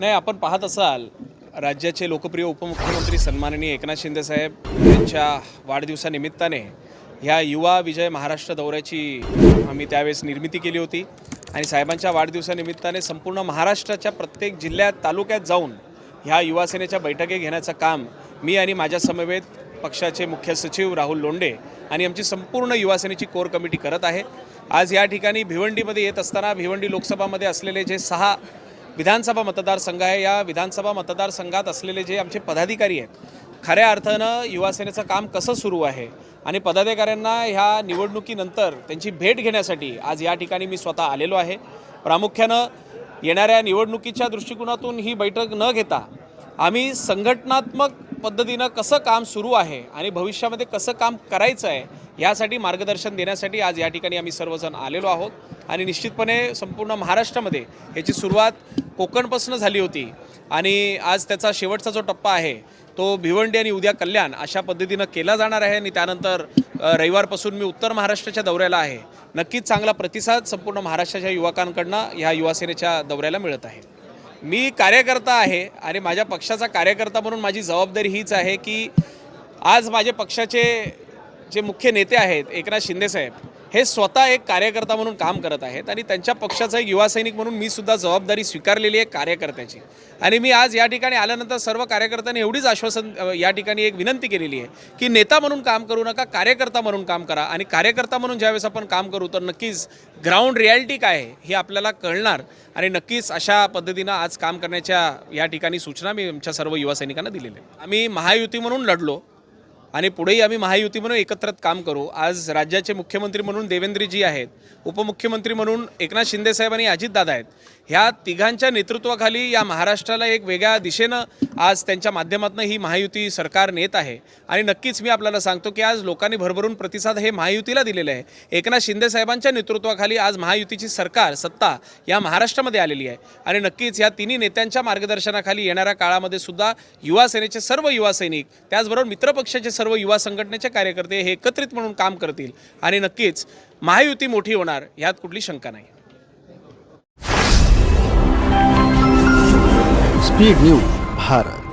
नाही आपण पाहत असाल राज्याचे लोकप्रिय उपमुख्यमंत्री सन्माननीय एकनाथ शिंदेसाहेब यांच्या वाढदिवसानिमित्ताने ह्या युवा विजय महाराष्ट्र दौऱ्याची आम्ही त्यावेळेस निर्मिती केली होती. आणि साहेबांच्या वाढदिवसानिमित्ताने संपूर्ण महाराष्ट्राच्या प्रत्येक जिल्ह्यात तालुक्यात जाऊन ह्या युवासेनेच्या बैठकी घेण्याचं काम मी आणि माझ्या समवेत पक्षाचे मुख्य सचिव राहुल लोंडे आणि आमची संपूर्ण युवासेनेची कोर कमिटी करत आहे. आज या ठिकाणी भिवंडीमध्ये येत असताना भिवंडी लोकसभामध्ये असलेले जे सहा विधानसभा मतदारसंघ आहे. या विधानसभा मतदारसंघात असलेले जे आमचे पदाधिकारी आहेत खऱ्या अर्थानं युवासेनेचं काम कसं सुरू आहे आणि पदाधिकाऱ्यांना ह्या निवडणुकीनंतर त्यांची भेट घेण्यासाठी आज या ठिकाणी मी स्वतः आलेलो आहे. प्रामुख्यानं येणाऱ्या निवडणुकीच्या दृष्टिकोनातून ही बैठक न घेता आम्ही संघटनात्मक पद्धतीनं कसं काम सुरू आहे आणि भविष्यामध्ये कसं काम करायचं आहे यासाठी मार्गदर्शन देण्यासाठी आज या ठिकाणी आम्ही सर्वजण आलेलो आहोत. आणि निश्चितपणे संपूर्ण महाराष्ट्रामध्ये याची सुरुवात कोकणपासून झाली होती. आणि आज त्याचा शेवटचा जो टप्पा आहे तो भिवंडी आणि उद्या कल्याण अशा पद्धतीनं केला जाणार आहे. आणि त्यानंतर रविवारपासून मी उत्तर महाराष्ट्राच्या दौऱ्याला आहे. नक्कीच चांगला प्रतिसाद संपूर्ण महाराष्ट्राच्या युवकांकडनं ह्या युवासेनेच्या दौऱ्याला मिळत आहे. मी कार्यकर्ता आहे आणि माझ्या पक्षाचा कार्यकर्ता म्हणून माझी जबाबदारी हीच आहे की आज माझे पक्षाचे जे मुख्य नेते आहेत एकनाथ शिंदेसाहेब हे स्वतः एक कार्यकर्ता म्हणून काम करत आहेत आणि त्यांच्या पक्षाचा एक युवा सैनिक म्हणून मी सुद्धा जबाबदारी स्वीकारलेली आहे कार्यकर्त्याची. आणि मी आज या ठिकाणी आल्यानंतर सर्व कार्यकर्त्यांनी एवढीच आश्वासन या ठिकाणी एक विनंती केलेली आहे की नेता म्हणून काम करू नका कार्यकर्ता म्हणून काम करा आणि कार्यकर्ता म्हणून ज्यावेळेस आपण काम करू तर नक्कीच ग्राउंड रियालिटी काय आहे हे आपल्याला कळणार आणि नक्कीच अशा पद्धतीनं आज काम करण्याच्या या ठिकाणी सूचना मी आमच्या सर्व युवा सैनिकांना दिलेल्या आम्ही महायुती म्हणून लढलो. आणि पुढेही आम्ही महायुती म्हणून एकत्रित काम करू. आज राज्याचे मुख्यमंत्री म्हणून देवेंद्रजी आहेत उपमुख्यमंत्री म्हणून एकनाथ शिंदेसाहेब आणि अजितदादा आहेत. ह्या तिघांच्या नेतृत्वाखाली या महाराष्ट्राला एक वेगळ्या दिशेनं आज त्यांच्या माध्यमातून ही महायुती सरकार नेत आहे. आणि नक्कीच मी आपल्याला सांगतो की आज लोकांनी भरभरून प्रतिसाद हे महायुतीला दिलेले आहे. एकनाथ शिंदेसाहेबांच्या नेतृत्वाखाली आज महायुतीची सरकार सत्ता या महाराष्ट्रामध्ये आलेली आहे. आणि नक्कीच या तिन्ही नेत्यांच्या मार्गदर्शनाखाली येणाऱ्या काळामध्ये सुद्धा युवा सेनेचे सर्व युवा सैनिक त्याचबरोबर मित्रपक्षाचे सर्व युवा संघटनेचे कार्यकर्ते हे एकत्रित म्हणून काम करतील. आणि नक्कीच महायुती मोठी होणार यात कुठली शंका नाही. Speed news. भारत